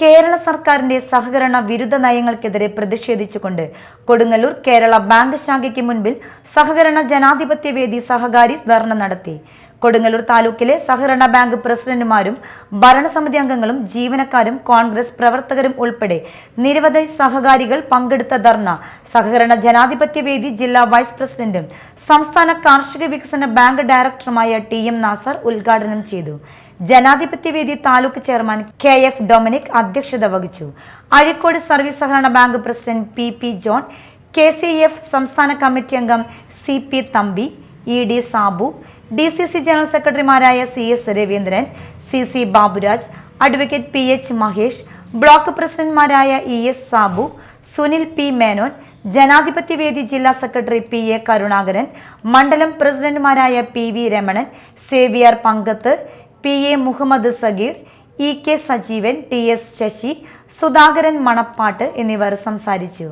കേരള സർക്കാരിന്റെ സഹകരണ വിരുദ്ധ നയങ്ങൾക്കെതിരെ പ്രതിഷേധിച്ചുകൊണ്ട് കൊടുങ്ങല്ലൂർ കേരള ബാങ്ക് ശാഖയ്ക്ക് മുൻപിൽ സഹകരണ ജനാധിപത്യ വേദി സഹകാരി ധർണ നടത്തി. കൊടുങ്ങല്ലൂർ താലൂക്കിലെ സഹകരണ ബാങ്ക് പ്രസിഡന്റുമാരും ഭരണസമിതി അംഗങ്ങളും ജീവനക്കാരും കോൺഗ്രസ് പ്രവർത്തകരും ഉൾപ്പെടെ നിരവധി സഹകാരികൾ പങ്കെടുത്ത ധർണ. സഹകരണ ജനാധിപത്യ വേദി ജില്ലാ വൈസ് പ്രസിഡന്റും സംസ്ഥാന കാർഷിക വികസന ബാങ്ക് ഡയറക്ടറുമായ ടി എം നാസർ ഉദ്ഘാടനം ചെയ്തു. ജനാധിപത്യവേദി taluk chairman K F Dominic അധ്യക്ഷത വഹിച്ചു. അഴിക്കോട് സർവീസ് സഹകരണ bank president P P John K C F സംസ്ഥാന കമ്മിറ്റി അംഗം C P Thampi E D Sabu D C C general സെക്രട്ടറിമാരായ C S Raveendran C C Baburaj advocate P H Mahesh block പ്രസിഡന്റ്മാരായ E S Sabu Sunil P Menon ജനാധിപത്യവേദി ജില്ലാ secretary P A Karunakaran മണ്ഡലം പ്രസിഡന്റുമാരായ P V Ramanan Xavier Pankath P A Muhammad Sageer E K Sajeevan T S Sasi Sudhakaran Manappat എന്നിവർ സംസാരിച്ചു.